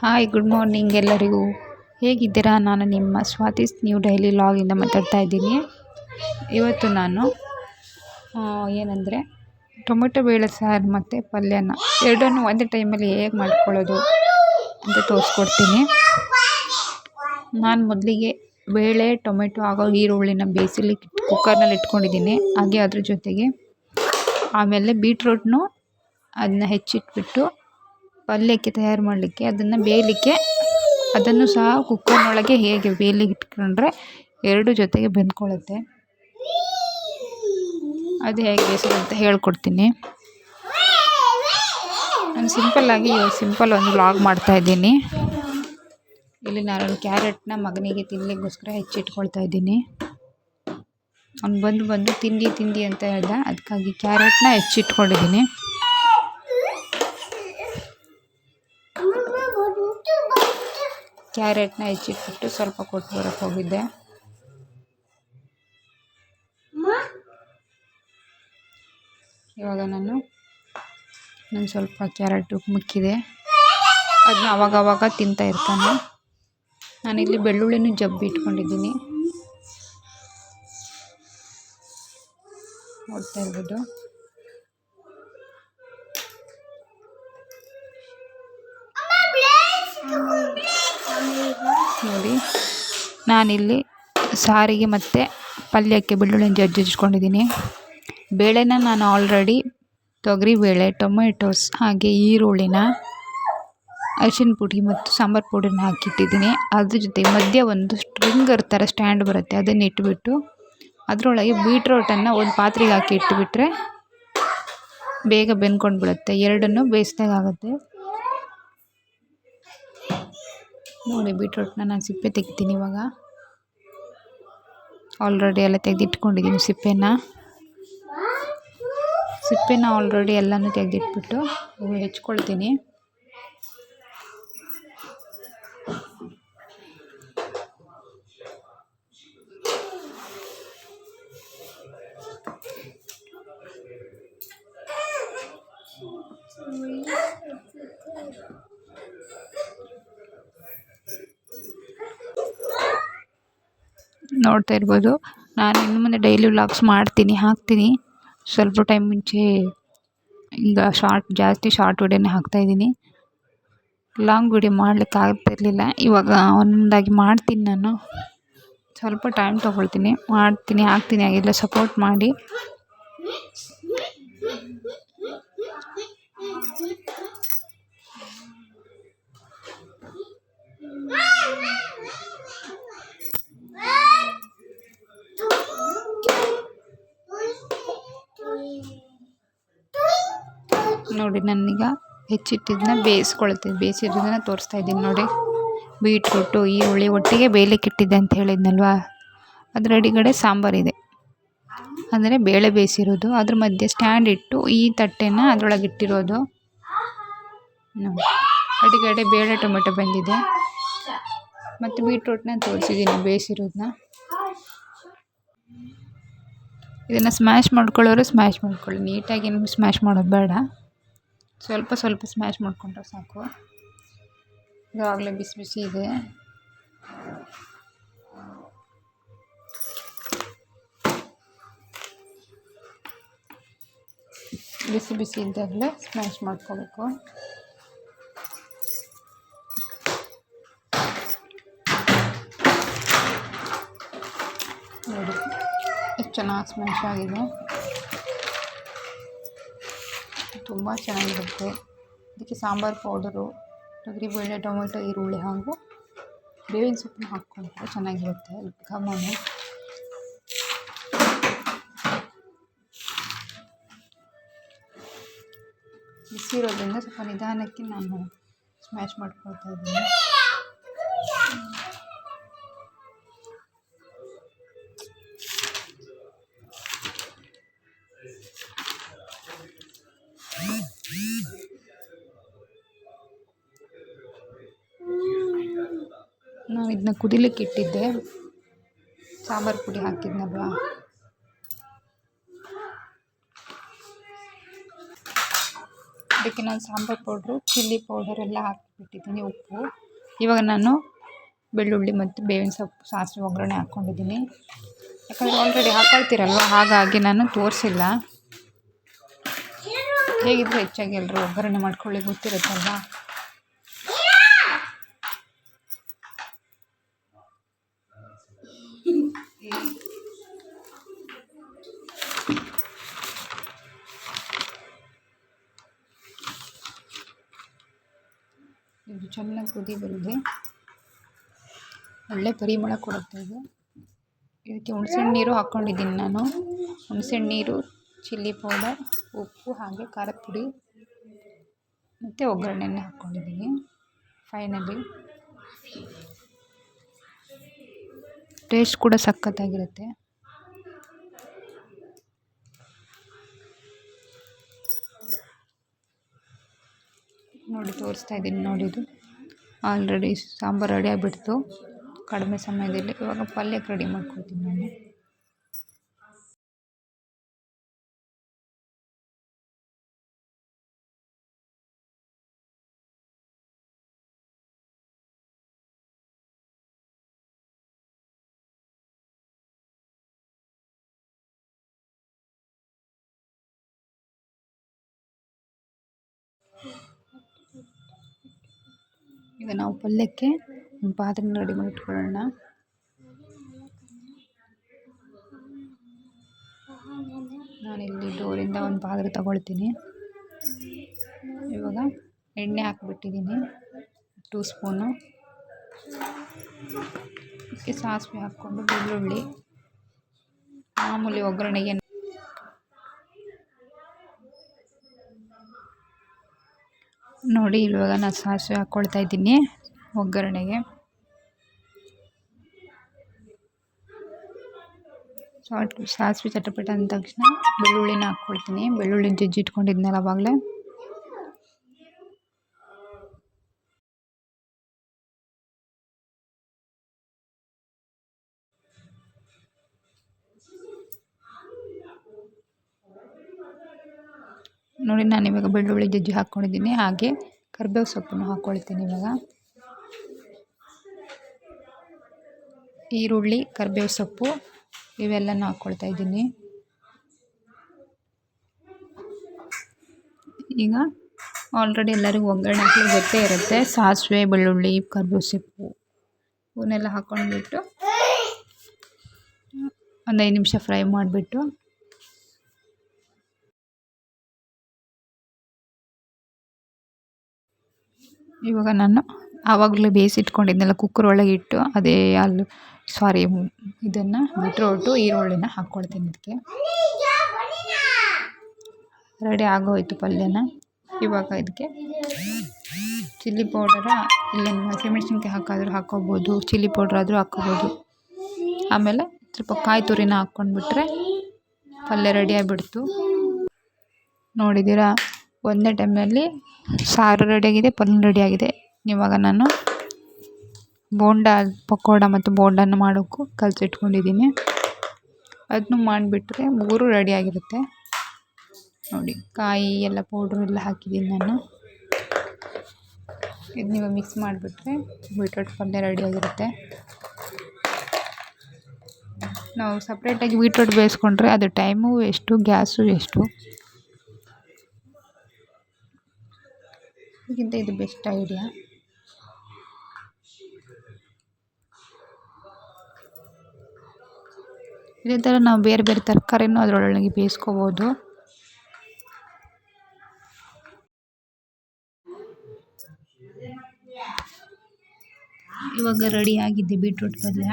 Hi good morning ಎಲ್ಲರಿಗೂ. ಹೇಗಿದ್ದೀರಾ? ನಾನು ನಿಮ್ಮ ಸ್ವಾತಿಸ್ ನ್ಯೂ ಡೈಲಿ ಲಾಗಿಂದ ಮಾತಾಡ್ತಾ ಇದ್ದೀನಿ. ಇವತ್ತು ನಾನು ಏನಂದರೆ, ಟೊಮೆಟೊ ಬೇಳೆ ಸಾರು ಮತ್ತು ಪಲ್ಯನ ಎರಡನ್ನು ಒಂದೇ ಟೈಮಲ್ಲಿ ಹೇಗೆ ಮಾಡ್ಕೊಳ್ಳೋದು ಅಂತ ತೋರಿಸ್ಕೊಡ್ತೀನಿ. ನಾನು ಮೊದಲಿಗೆ ಬೇಳೆ, ಟೊಮೆಟೊ ಹಾಗೂ ಈರುಳ್ಳಿನ ಬೇಯಿಸಲಿಕ್ಕೆ ಕುಕ್ಕರ್ನಲ್ಲಿ ಇಟ್ಕೊಂಡಿದ್ದೀನಿ. ಹಾಗೆ ಅದ್ರ ಜೊತೆಗೆ ಆಮೇಲೆ ಬೀಟ್ರೂಟ್ನು ಅದನ್ನ ಹೆಚ್ಚಿಟ್ಬಿಟ್ಟು ಪಲ್ಯಕ್ಕೆ ತಯಾರು ಮಾಡಲಿಕ್ಕೆ, ಅದನ್ನು ಬೇಯಲಿಕ್ಕೆ, ಅದನ್ನು ಸಹ ಕುಕ್ಕರ್ನೊಳಗೆ ಹೇಗೆ ಬೇಯಲಿಕ್ಕೆ ಇಟ್ಕೊಂಡ್ರೆ ಎರಡು ಜೊತೆಗೆ ಬೆಂದ್ಕೊಳ್ಳುತ್ತೆ. ಅದು ಹೇಗೆ ಬೇಯಿಸೋದು ಅಂತ ಹೇಳ್ಕೊಡ್ತೀನಿ. ನಾನು ಸಿಂಪಲ್ಲಾಗಿ ಸಿಂಪಲ್ ಒಂದು ವ್ಲಾಗ್ ಮಾಡ್ತಾಯಿದ್ದೀನಿ ಇಲ್ಲಿ ನಾನು ಕ್ಯಾರೆಟ್ನ ಮಗನಿಗೆ ತಿನ್ನಲಿಕ್ಕೋಸ್ಕರ ಹೆಚ್ಚಿಟ್ಕೊಳ್ತಾ ಇದ್ದೀನಿ. ಅವ್ನು ಬಂದು ಬಂದು ತಿಂಡಿ ತಿಂಡಿ ಅಂತ ಹೇಳ್ದ, ಅದಕ್ಕಾಗಿ ಕ್ಯಾರೆಟ್ನ ಹೆಚ್ಚಿಟ್ಕೊಂಡಿದ್ದೀನಿ. ಕ್ಯಾರೆಟ್ನ ಹೆಚ್ಚಿಟ್ಬಿಟ್ಟು ಸ್ವಲ್ಪ ಕೊಟ್ಟು ಬರೋಕೆ ಹೋಗಿದ್ದೆ. ಇವಾಗ ನಾನು ನಾನು ಸ್ವಲ್ಪ ಕ್ಯಾರೆಟು ಮುಕ್ಕಿದೆ. ಅದನ್ನ ಅವಾಗವಾಗ ತಿಂತಾ ಇರ್ತಾನೆ. ನಾನಿಲ್ಲಿ ಬೆಳ್ಳುಳ್ಳಿನೂ ಜಬ್ಬಿ ಇಟ್ಕೊಂಡಿದ್ದೀನಿ. ನೋಡ್ತಾ ಇರ್ಬೋದು. ನೋಡಿ, ನಾನಿಲ್ಲಿ ಸಾರಿಗೆ ಮತ್ತು ಪಲ್ಯಕ್ಕೆ ಬೆಳ್ಳುಳ್ಳಿ ಜಜ್ಜಿಟ್ಕೊಂಡಿದ್ದೀನಿ ಬೇಳೆನ ನಾನು ಆಲ್ರೆಡಿ ತೊಗರಿಬೇಳೆ ಟೊಮೆಟೊಸ್ ಹಾಗೆ ಈರುಳ್ಳಿನ, ಅರಿಶಿನ ಪುಡಿ ಮತ್ತು ಸಾಂಬಾರು ಪುಡಿನ ಹಾಕಿಟ್ಟಿದ್ದೀನಿ. ಅದ್ರ ಜೊತೆ ಮಧ್ಯ ಒಂದು ಸ್ಟ್ರಿಂಗರ್ ಥರ ಸ್ಟ್ಯಾಂಡ್ ಬರುತ್ತೆ, ಅದನ್ನು ಇಟ್ಬಿಟ್ಟು ಅದರೊಳಗೆ ಬೀಟ್ರೋಟನ್ನು ಒಂದು ಪಾತ್ರೆಗೆ ಹಾಕಿ ಇಟ್ಬಿಟ್ರೆ ಬೇಗ ಬೆಂದ್ಕೊಂಡು ಬಿಡುತ್ತೆ ಎರಡನ್ನೂ ಬೇಯಿಸ್ದಾಗುತ್ತೆ ನೋಡಿ ಬೀಟ್ರೂಟ್ನ ನಾನು ಸಿಪ್ಪೆ ತೆಗಿತೀನಿ ಇವಾಗ. ಆಲ್ರೆಡಿ ಎಲ್ಲ ತೆಗೆದಿಟ್ಕೊಂಡಿದ್ದೀನಿ ಸಿಪ್ಪೆನ. ಸಿಪ್ಪೆನ ಆಲ್ರೆಡಿ ಎಲ್ಲನೂ ತೆಗೆದಿಟ್ಬಿಟ್ಟು ಹೆಚ್ಕೊಳ್ತೀನಿ. ನೋಡ್ತಾ ಇರ್ಬೋದು. ನಾನು ಇನ್ನು ಮುಂದೆ ಡೈಲಿ ವ್ಲಾಗ್ಸ್ ಮಾಡ್ತೀನಿ, ಹಾಕ್ತೀನಿ. ಸ್ವಲ್ಪ ಟೈಮ್ ಮುಂಚೆ ಈಗ ಶಾರ್ಟ್ ಜಾಸ್ತಿ ಶಾರ್ಟ್ ವಿಡಿಯೋನೇ ಹಾಕ್ತಾಯಿದ್ದೀನಿ ಲಾಂಗ್ ವಿಡಿಯೋ ಮಾಡ್ಲಿಕ್ಕೆ ಆಗ್ತಿರಲಿಲ್ಲ ಇವಾಗ ಒಂದಾಗಿ ಮಾಡ್ತೀನಿ ನಾನು. ಸ್ವಲ್ಪ ಟೈಮ್ ತೊಗೊಳ್ತೀನಿ. ಮಾಡ್ತೀನಿ, ಹಾಕ್ತೀನಿ. ಹಾಗೆಲ್ಲ ಸಪೋರ್ಟ್ ಮಾಡಿ. ನೋಡಿ ಹೆಚ್ಚಿಟ್ಟಿದ್ದನ್ನ ಬೇಯಿಸ್ಕೊಳ್ತೀನಿ. ಬೇಯಿಸಿದ್ದನ್ನ ತೋರಿಸ್ತಾ ಇದ್ದೀನಿ ನೋಡಿ. ಬೀಟ್ರೂಟು, ಈರುಳ್ಳಿ ಒಟ್ಟಿಗೆ ಬೇಯಲಿಕ್ಕೆ ಇಟ್ಟಿದ್ದೆ ಅಂತ ಹೇಳಿದ್ನಲ್ವಾ? ಅದರ ಅಡಿಗಡೆ ಸಾಂಬಾರಿದೆ ಅಂದರೆ ಬೇಳೆ ಬೇಯಿಸಿರೋದು. ಅದ್ರ ಮಧ್ಯೆ ಸ್ಟ್ಯಾಂಡ್ ಇಟ್ಟು ಈ ತಟ್ಟೆನ ಅದರೊಳಗೆ ಇಟ್ಟಿರೋದು. ಅಡಿಗಡೆ ಬೇಳೆ ಟೊಮೆಟೊ ಬಂದಿದೆ. ಮತ್ತು ಬೀಟ್ರೂಟ್ನ ತೋರಿಸಿದ್ದೀನಿ ಬೇಯಿಸಿರೋದನ್ನ. ಇದನ್ನು ಸ್ಮ್ಯಾಶ್ ಮಾಡ್ಕೊಳ್ಳೋರು ಸ್ಮ್ಯಾಶ್ ಮಾಡ್ಕೊಳ್ಳಿ. ನೀಟಾಗಿ ಏನು ಸ್ಮ್ಯಾಶ್ ಮಾಡೋದು ಬೇಡ. ಸ್ವಲ್ಪ ಸ್ವಲ್ಪ ಸ್ಮ್ಯಾಶ್ ಮಾಡಿಕೊಂಡ್ರೆ ಸಾಕು. ಈಗಾಗಲೇ ಬಿಸಿ ಬಿಸಿ ಇದೆ. ಬಿಸಿ ಬಿಸಿ ಇದ್ದಾಗಲೇ ಸ್ಮ್ಯಾಶ್ ಮಾಡ್ಕೋಬೇಕು. ನೋಡಿ, ಎಷ್ಟು ಚೆನ್ನಾಗಿ ಸ್ಮ್ಯಾಶ್ ಆಗಿದೆ. ತುಂಬ ಚೆನ್ನಾಗಿರುತ್ತೆ. ಅದಕ್ಕೆ ಸಾಂಬಾರು ಪೌಡರು ತೊಗರಿಬೇಳೆ ಟೊಮೆಟೊ, ಈರುಳ್ಳಿ ಹಾಗೂ ಬೇವಿನ ಸೊಪ್ಪನ್ನ ಹಾಕ್ಕೊಂಡ್ರೆ ಚೆನ್ನಾಗಿರುತ್ತೆ. ಘಮನು ಬಿಸಿ ಇರೋದ್ರಿಂದ ಸ್ವಲ್ಪ ನಿಧಾನಕ್ಕೆ ನಾನು ಸ್ಮ್ಯಾಶ್ ಮಾಡ್ಕೊಳ್ತಾ ಇದ್ದೀನಿ. ಇದನ್ನ ಕುದಿಲಿಕ್ಕೆ ಇಟ್ಟಿದ್ದೆ. ಸಾಂಬಾರು ಪುಡಿ ಹಾಕಿದ್ನಲ್ವ ಅದಕ್ಕೆ ನಾನು ಸಾಂಬಾರು ಪೌಡ್ರು, ಚಿಲ್ಲಿ ಪೌಡರ್ ಎಲ್ಲ ಹಾಕಿಬಿಟ್ಟಿದ್ದೀನಿ, ಉಪ್ಪು. ಇವಾಗ ನಾನು ಬೆಳ್ಳುಳ್ಳಿ ಮತ್ತು ಬೇವಿನ ಸೊಪ್ಪು ಸಾಸಿವೆ ಒಗ್ಗರಣೆ ಹಾಕ್ಕೊಂಡಿದ್ದೀನಿ. ಯಾಕಂದರೆ ಆಲ್ರೆಡಿ ಹಾಕೊಳ್ತೀರಲ್ವ? ಹಾಗಾಗಿ ನಾನು ತೋರಿಸಿಲ್ಲ. ಹೇಗಿದ್ರೆ ಹೆಚ್ಚಾಗಿ ಎಲ್ಲರೂ ಒಗ್ಗರಣೆ ಮಾಡ್ಕೊಳ್ಳಿ, ಗೊತ್ತಿರುತ್ತಲ್ವ? ಇದು ಚೆನ್ನಾಗಿ ಕುದಿ ಬರುತ್ತೆ. ಒಳ್ಳೆ ಪರಿಮಳ ಕೊಡುತ್ತೆ ಇದು. ಇದಕ್ಕೆ ಹುಣ್ಸೆಹಣ್ಣು ನೀರು ಹಾಕ್ಕೊಂಡಿದ್ದೀನಿ ನಾನು. ಹುಣ್ಸೆಹಣ್ಣು ನೀರು, ಚಿಲ್ಲಿ ಪೌಡರ್, ಉಪ್ಪು ಹಾಗೆ ಖಾರದ ಪುಡಿ ಮತ್ತು ಒಗ್ಗರಣೆಯನ್ನು ಹಾಕ್ಕೊಂಡಿದ್ದೀನಿ ಫೈನಲಿ ಟೇಸ್ಟ್ ಕೂಡ ಸಖತ್ತಾಗಿರುತ್ತೆ. ನೋಡಿ, ತೋರಿಸ್ತಾ ಇದ್ದೀನಿ ನೋಡಿ ಇದು ಆಲ್ರೆಡಿ ಸಾಂಬಾರು ರೆಡಿ ಆಗಿಬಿಡ್ತು. ಕಡಿಮೆ ಸಮಯದಲ್ಲಿ ಇವಾಗ ಪಲ್ಯಕ್ಕೆ ರೆಡಿ ಮಾಡ್ಕೊಳ್ತೀನಿ ನಾನು. ಈಗ ನಾವು ಪಲ್ಯಕ್ಕೆ ಒಂದು ಪಾತ್ರೆನ ರೆಡಿ ಮಾಡಿ ಇಟ್ಕೊಳ್ಳೋಣ. ನಾನಿಲ್ಲಿ ಡೋರಿಂದ ಒಂದು ಪಾತ್ರೆ ತಗೊಳ್ತೀನಿ. ಇವಾಗ ಎಣ್ಣೆ ಹಾಕ್ಬಿಟ್ಟಿದ್ದೀನಿ ಟೂ ಸ್ಪೂನು ಅದಕ್ಕೆ ಸಾಸಿವೆ ಹಾಕ್ಕೊಂಡು ಬೆಳ್ಳುಳ್ಳಿ, ಮಾಮೂಲಿ ಒಗ್ಗರಣೆಗೆ ನೋಡಿ, ಇವಾಗ ನಾನು ಸಾಸಿವೆ ಹಾಕ್ಕೊಳ್ತಾ ಇದ್ದೀನಿ ಒಗ್ಗರಣೆಗೆ. ಸಾಸಿವೆ ಚಟಪಟ ಅಂದ ತಕ್ಷಣ ಬೆಳ್ಳುಳ್ಳಿನ ಹಾಕ್ಕೊಳ್ತೀನಿ ಬೆಳ್ಳುಳ್ಳಿ ಜಜ್ಜಿ ಇಟ್ಕೊಂಡಿದ್ನಲ್ಲ ಅವಾಗಲೇ. ನೋಡಿ, ನಾನು ಇವಾಗ ಬೆಳ್ಳುಳ್ಳಿ ಜಜ್ಜಿ ಹಾಕ್ಕೊಂಡಿದ್ದೀನಿ ಹಾಗೆ ಕರ್ಬೇವು ಸೊಪ್ಪನ್ನು ಹಾಕ್ಕೊಳ್ತೀನಿ ಇವಾಗ. ಈರುಳ್ಳಿ, ಕರಿಬೇವು ಸೊಪ್ಪು ಇವೆಲ್ಲನೂ ಹಾಕ್ಕೊಳ್ತಾ ಇದ್ದೀನಿ. ಈಗ ಆಲ್ರೆಡಿ ಎಲ್ಲರಿಗೂ ಒಗ್ಗರಣೆ ಹಾಕಲು ಗೊತ್ತೇ ಇರುತ್ತೆ. ಸಾಸಿವೆ, ಬೆಳ್ಳುಳ್ಳಿ, ಕರ್ಬೇವು ಸೊಪ್ಪು ಇವನ್ನೆಲ್ಲ ಹಾಕ್ಕೊಂಡ್ಬಿಟ್ಟು ಒಂದು ಐದು ನಿಮಿಷ ಫ್ರೈ ಮಾಡಿಬಿಟ್ಟು ಇವಾಗ ನಾನು ಆವಾಗಲೇ ಬೇಯಿಸಿಟ್ಕೊಂಡಿದ್ನೆಲ್ಲ ಕುಕ್ಕರ್ ಒಳಗೆ ಇಟ್ಟು ಅದೇ ಅಲ್ಲಿ ಸಾರಿ ಇದನ್ನು ಬಿಟ್ರೋಟು ಈರುಳ್ಳಿನ ಹಾಕ್ಕೊಳ್ತೀನಿ ಇದಕ್ಕೆ. ರೆಡಿ ಆಗೋಯ್ತು ಪಲ್ಯನ. ಇವಾಗ ಇದಕ್ಕೆ ಚಿಲ್ಲಿ ಪೌಡರ ಇಲ್ಲ ಹಸಿಮೆಣ್ಸಿನ್ಕಾಯಿ ಹಾಕಾದರೂ ಹಾಕ್ಕೋಬೋದು ಚಿಲ್ಲಿ ಪೌಡ್ರ್ ಆದರೂ ಹಾಕ್ಕೋಬೋದು. ಆಮೇಲೆ ಸ್ವಲ್ಪ ಕಾಯಿ ತುರಿನ ಹಾಕ್ಕೊಂಡ್ಬಿಟ್ರೆ ಪಲ್ಯ ರೆಡಿ ಆಗಿಬಿಡ್ತು. ನೋಡಿದ್ದೀರಾ? ಒಂದೇ ಟೈಮ್ನಲ್ಲಿ ಸಾರು ರೆಡಿಯಾಗಿದೆ ಪಲ್ಯ ರೆಡಿಯಾಗಿದೆ. ಇವಾಗ ನಾನು ಬೋಂಡ, ಪಕೋಡ ಮತ್ತು ಬೋಂಡಾನ ಮಾಡೋಕ್ಕೂ ಕಲಸಿಟ್ಕೊಂಡಿದ್ದೀನಿ. ಅದನ್ನು ಮಾಡಿಬಿಟ್ರೆ ಮೂರು ರೆಡಿಯಾಗಿರುತ್ತೆ. ನೋಡಿ, ಕಾಯಿ, ಎಲ್ಲ ಪೌಡ್ರ್ ಎಲ್ಲ ಹಾಕಿದ್ದೀನಿ ನಾನು. ಇದು ನೀವು ಮಿಕ್ಸ್ ಮಾಡಿಬಿಟ್ರೆ ಬೀಟ್ರೋಟ್ ಪಲ್ಯ ರೆಡಿಯಾಗಿರುತ್ತೆ. ನಾವು ಸಪ್ರೇಟಾಗಿ ಬೀಟ್ರೋಟ್ ಬೇಯಿಸ್ಕೊಂಡ್ರೆ ಅದು ಟೈಮು ಎಷ್ಟು, ಗ್ಯಾಸು ವೇಸ್ಟು ಇದಕ್ಕಿಂತ ಇದು ಬೆಸ್ಟ್ ಐಡಿಯಾ. ಇದೇ ಥರ ನಾವು ಬೇರೆ ಬೇರೆ ತರಕಾರಿನೂ ಅದರೊಳಗೆ ಬೇಯಿಸ್ಕೋಬೋದು. ಇವಾಗ ರೆಡಿ ಆಗಿದೆ ಬೀಟ್ರೂಟ್ ಪಲ್ಯ.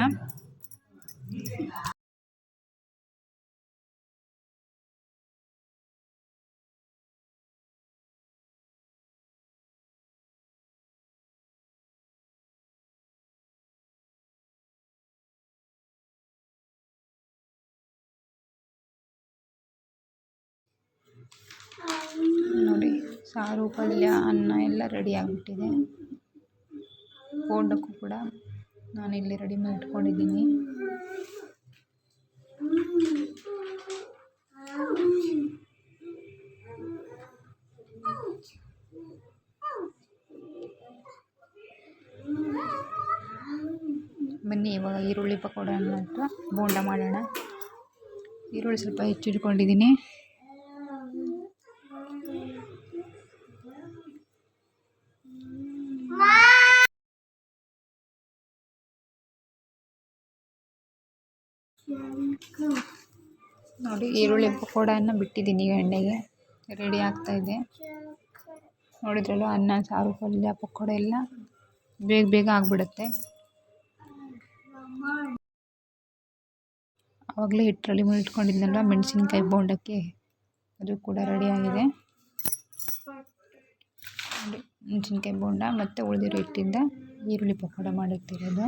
ನೋಡಿ, ಸಾರು, ಪಲ್ಯ, ಅನ್ನ ಎಲ್ಲ ರೆಡಿ ಆಗಿಬಿಟ್ಟಿದೆ. ಬೋಂಡಕ್ಕೂ ಕೂಡ ನಾನು ಇಲ್ಲಿ ರೆಡಿ ಮಾಡಿ ಇಟ್ಕೊಂಡಿದ್ದೀನಿ. ಬನ್ನಿ, ಇವಾಗ ಈರುಳ್ಳಿ ಪಕೋಡ ಪಕೋಡನ ಬೋಂಡ ಮಾಡೋಣ. ಈರುಳ್ಳಿ ಸ್ವಲ್ಪ ಹೆಚ್ಚಿಟ್ಕೊಂಡಿದ್ದೀನಿ. ನೋಡಿ, ಈರುಳ್ಳಿ ಪಕೋಡನ ಬಿಟ್ಟಿದ್ದೀನಿ ಎಣ್ಣೆಗೆ. ರೆಡಿ ಆಗ್ತಾಯಿದೆ ನೋಡಿದ್ರಲ್ಲ ಅನ್ನ, ಸಾರು, ಪಲ್ಯ, ಪಕೋಡ ಎಲ್ಲ ಬೇಗ ಬೇಗ ಆಗಿಬಿಡುತ್ತೆ. ಆವಾಗಲೇ ಹಿಟ್ಟರಲ್ಲಿ ಇಟ್ಕೊಂಡಿದ್ನಲ್ಲ ಮೆಣಸಿನ್ಕಾಯಿ ಬೋಂಡಕ್ಕೆ. ಅದು ಕೂಡ ರೆಡಿಯಾಗಿದೆ ಮೆಣಸಿನ್ಕಾಯಿ ಬೋಂಡ ಮತ್ತು ಉಳಿದಿರೋ ಹಿಟ್ಟಿಂದ ಈರುಳ್ಳಿ ಪಕೋಡ ಮಾಡುತ್ತಿರೋದು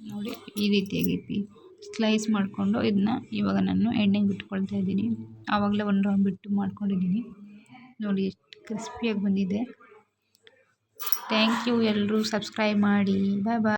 ನೋಡಿ ಈ ರೀತಿಯಾಗಿ ಸ್ಲೈಸ್ ಮಾಡಿಕೊಂಡು ಇದನ್ನ ಇವಾಗ ನಾನು ಎಣ್ಣೆಗೆ ಬಿಟ್ಕೊಳ್ತಾ ಇದ್ದೀನಿ. ಆವಾಗಲೇ ಒಂದು ರೌಂಡ್ ಬಿಟ್ಟು ಮಾಡ್ಕೊಂಡಿದ್ದೀನಿ. ನೋಡಿ ಎಷ್ಟು ಕ್ರಿಸ್ಪಿಯಾಗಿ ಬಂದಿದೆ. ಥ್ಯಾಂಕ್ ಯು ಎಲ್ಲರೂ. ಸಬ್ಸ್ಕ್ರೈಬ್ ಮಾಡಿ. ಬಾಯ್ ಬಾಯ್.